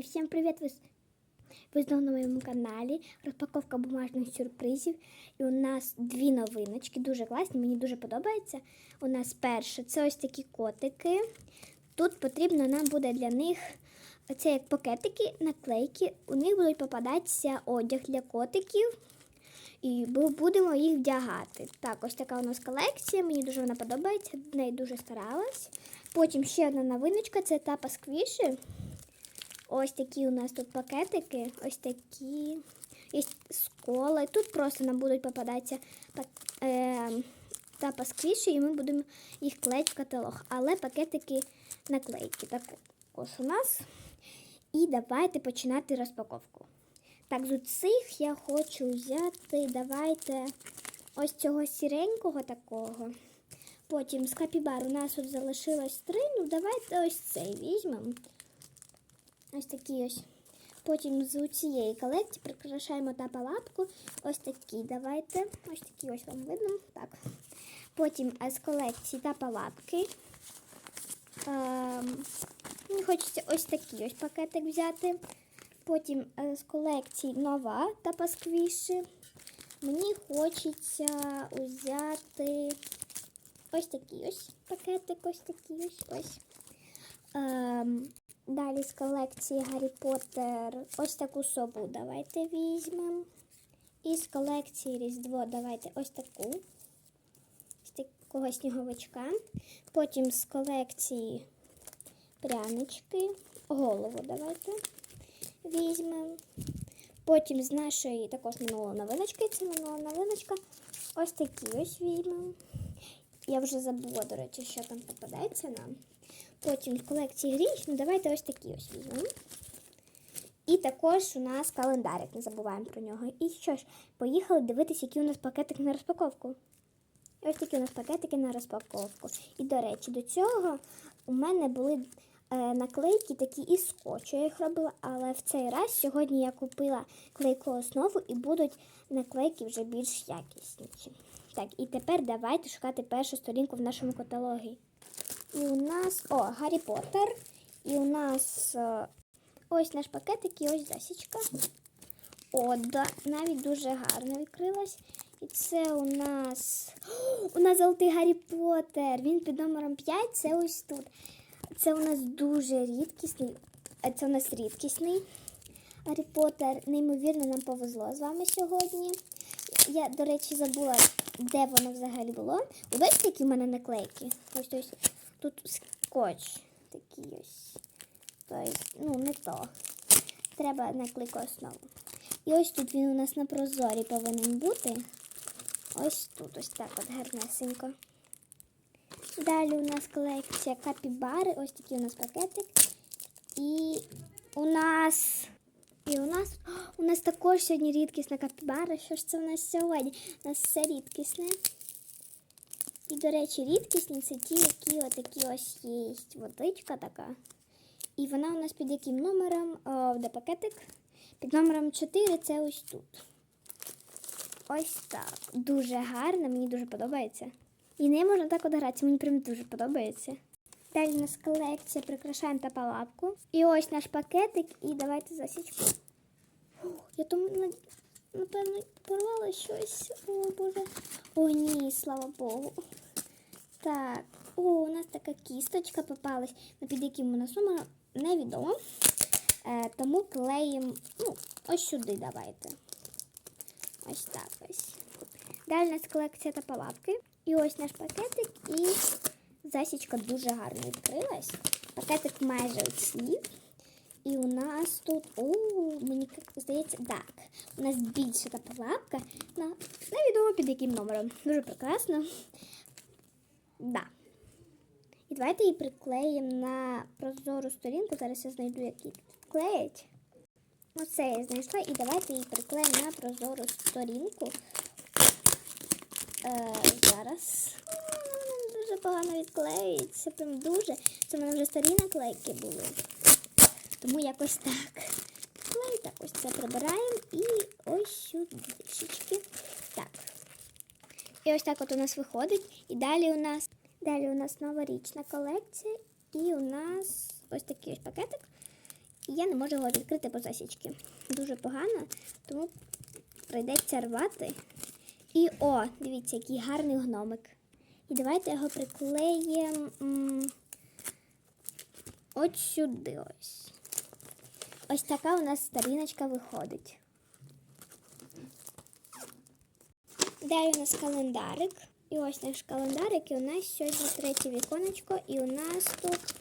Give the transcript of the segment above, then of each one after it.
всім привіт! Ви, ви знову на моєму каналі. Розпаковка бумажних сюрпризів. І у нас дві новиночки, дуже класні, мені дуже подобається. У нас перше це ось такі котики. Тут потрібно нам буде для них це як пакетики, наклейки. У них будуть попадатися одяг для котиків. І ми будемо їх вдягати. Так, ось така у нас колекція. Мені дуже вона подобається, в неї дуже старалась. Потім ще одна новиночка це тапа сквіші. Ось такі у нас тут пакетики, ось такі. Є з. Тут просто нам будуть попадатися е, тапа сквіші, і ми будемо їх клеїти в каталог. Але пакетики наклейки також у нас. І давайте починати розпаковку. Так, з цих я хочу взяти, давайте ось цього сіренького такого. Потім з капібар у нас тут залишилось три. Ну, давайте ось цей візьмемо. Ось такий ось. Потім з цієї колекції прикрашаємо та палатку. Ось такі. Давайте. Ось такі ось вам видно. Так. Потім е, з колекції та палатки. Ем, мені хочеться ось такий ось пакетик взяти. Потім е, з колекції нова та пасквіші. Мені хочеться взяти ось такий ось пакетик, ось такий ось ось. Ем, далі з колекції Гаррі Поттер ось таку собу давайте візьмемо. І з колекції Різдво давайте ось таку. Ось такого сніговичка. Потім з колекції прянички, голову давайте візьмемо. Потім з нашої також минулої новиночки, це минула новиночка. Ось такі ось візьмемо. Я вже забула, до речі, що там попадається нам. Потім з колекції гріч, ну давайте ось такі ось візьмемо. І також у нас календарик, не забуваємо про нього. І що ж, поїхали дивитися, який у нас пакетик на розпаковку. Ось такі у нас пакетики на розпаковку. І, до речі, до цього у мене були е, наклейки такі із скотчу. Я їх робила, але в цей раз сьогодні я купила клейку основу і будуть наклейки вже більш якісніші. Так, і тепер давайте шукати першу сторінку в нашому каталогі. І у нас, о, Гаррі Поттер. І у нас е, ось наш пакетик і ось засічка. О, да, навіть дуже гарно відкрилась. І це у нас. У нас золотий Гаррі Поттер. Він під номером 5, це ось тут. Це у нас дуже рідкісний. Це у нас рідкісний Гаррі Поттер. Неймовірно, нам повезло з вами сьогодні. Я, до речі, забула, де воно взагалі було. Бачите, які в мене наклейки? Ось ось тут скотч. Такий ось. Тобто, ну, не то. Треба наклейку основу. І ось тут він у нас на прозорі повинен бути. Ось тут, ось так от гарнесенько. Далі у нас колекція капібари. Ось такий у нас пакетик. І у нас. І у нас у нас також сьогодні рідкісна капібара. Що ж це у нас сьогодні? У нас все рідкісне. І, до речі, рідкісні це ті, які отакі ось є. Водичка така. І вона у нас під яким номером? О, де пакетик? Під номером 4 це ось тут. Ось так. Дуже гарно, мені дуже подобається. І не можна так от мені прям дуже подобається. Далі у нас колекція прикрашаємо та палатку. І ось наш пакетик, і давайте засічку. Ух, Я там, напевно, порвала щось. О, Боже. О, ні, слава Богу. Так, о, у нас така кісточка попалась. Під яким нас номером невідомо. Е, тому клеїмо, ну, ось сюди давайте. Ось так ось. Далі у нас колекція та палатки. І ось наш пакетик, і засічка дуже гарно відкрилась. Пакетик майже оців. І у нас тут, о, мені здається, так. У нас більша та палатка. На, невідомо під яким номером. Дуже прекрасно. Да. І давайте її приклеїмо на прозору сторінку. Зараз я знайду, як її клеять. Оце я знайшла. І давайте її приклеїмо на прозору сторінку. Е, зараз. Дуже погано відклеюється. Прям дуже. Це в мене вже старі наклейки були. Тому якось так. Клей, так, ось це прибираємо і ось сюди. Так. І ось так от у нас виходить. І далі у нас далі у нас новорічна колекція. І у нас ось такий ось пакетик. І я не можу його відкрити по засічки. Дуже погано, тому прийдеться рвати. І о, дивіться, який гарний гномик. І давайте його приклеїмо от сюди ось. Ось така у нас сторіночка виходить. Далі у нас календарик. І ось наш календарик, і у нас сьогодні третє віконечко, і у нас тут.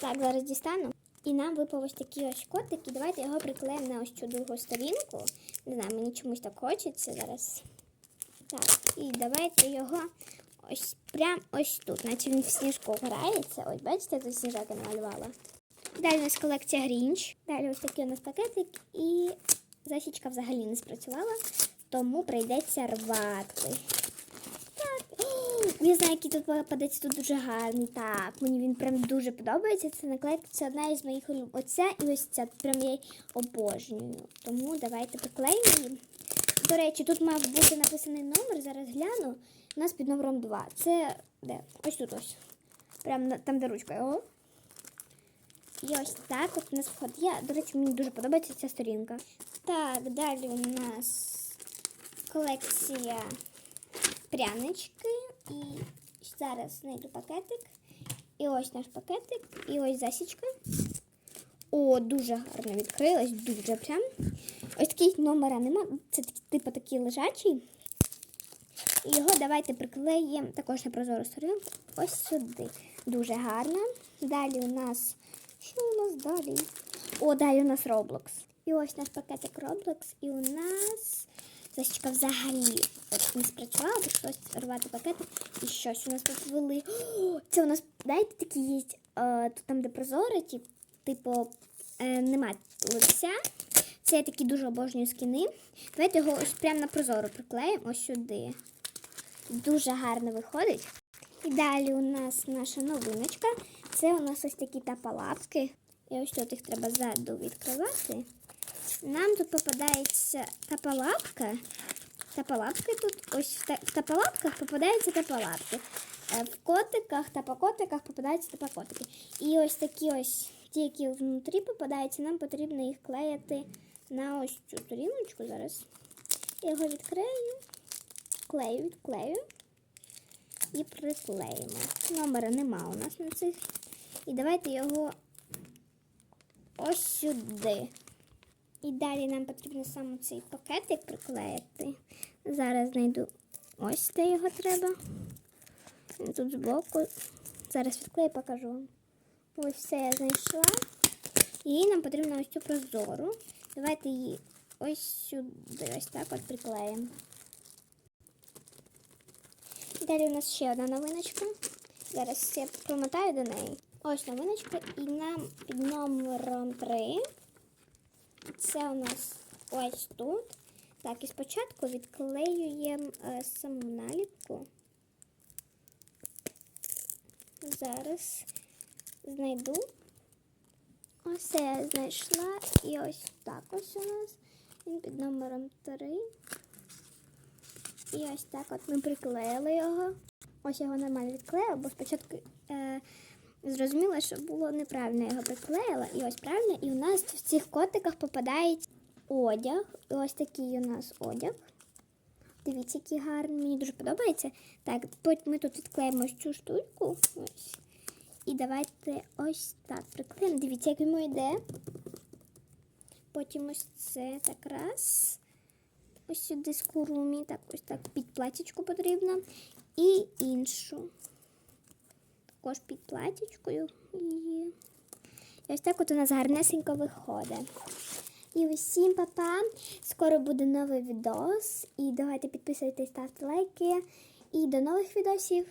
Так, зараз дістану. І нам випав ось такий ось котик, і давайте його приклеїмо на ось цю другу сторінку. Не знаю, мені чомусь так хочеться зараз. Так, і давайте його ось прям ось тут, наче він в сніжку грається. Ось бачите, тут сніжок я намалювала. Далі у нас колекція Грінч. Далі ось такий у нас пакетик, і засічка взагалі не спрацювала, тому прийдеться рвати. Я знаю, який тут попадеться тут дуже гарний. Так, мені він прям дуже подобається. Це наклейка, це одна із моїх улюб. Оця і ось ця. Прям я її обожнюю. Тому давайте приклеїмо її. До речі, тут мав бути написаний номер, зараз гляну. У нас під номером 2. Це де? Ось тут ось. Прям там, де ручка. О. І ось так от у нас вход. Я, до речі, мені дуже подобається ця сторінка. Так, далі у нас колекція прянички. І зараз знайду пакетик. І ось наш пакетик, і ось засічка. О, дуже гарно відкрилась, дуже прям. Ось такий номера нема. Це типу такий лежачий. І його давайте приклеїмо також на прозору сторінку. Ось сюди. Дуже гарно. Далі у нас. Що у нас далі? О, далі у нас Roblox. І ось наш пакетик Roblox. І у нас засічка взагалі не спрацювала, прийшлось рвати пакетик. І щось у нас тут ввели. О, це у нас, знаєте, такі є, е, там, де прозоре, ті, типу, е, нема лиця. Це я такі дуже обожнюю скіни. Давайте його ось прямо на прозору приклеїмо ось сюди. Дуже гарно виходить. І далі у нас наша новиночка. Це у нас ось такі тапалапки. І ось тут їх треба ззаду відкривати. Нам тут попадається тапалапка. Тапалапки тут. Ось в та- тапалапках попадаються тапалапки. Е, В котиках та по котиках попадаються тапакотики. І ось такі ось ті, які внутрі попадаються, нам потрібно їх клеїти на ось цю сторіночку зараз. Я його відкрию, клею, відклею і приклеїмо. Номера нема у нас на цих. І давайте його ось сюди. І далі нам потрібно саме цей пакетик приклеїти. Зараз знайду ось де його треба. Він Тут збоку. Зараз відклею покажу вам. Ось все я знайшла. І нам потрібно ось цю прозору. Давайте її ось сюди, ось так от приклеїмо. Далі у нас ще одна новиночка. Зараз я промотаю до неї. Ось новиночка, і нам під номером 3. Це у нас ось тут. Так, і спочатку відклеюємо е, саму наліпку. Зараз знайду. Ось я знайшла. І ось так ось у нас. Він під номером 3. І ось так от ми приклеїли його. Ось я його нормально відклеїла, бо спочатку е, зрозуміла, що було неправильно його приклеїла. І ось правильно. І у нас в цих котиках попадає одяг. І ось такий у нас одяг. Дивіться, який гарний. Мені дуже подобається. Так, ми тут відклеїмо цю штучку. Ось. І давайте ось так приклеїмо. Дивіться, як йому йде. Потім ось це так раз. Ось сюди з курумі, так ось так під платічку потрібно. І іншу. Також під платічкою. І ось так от у нас гарнесенько виходить. І усім папа. Скоро буде новий відос. І давайте підписуйтесь, ставте лайки. І до нових відосів.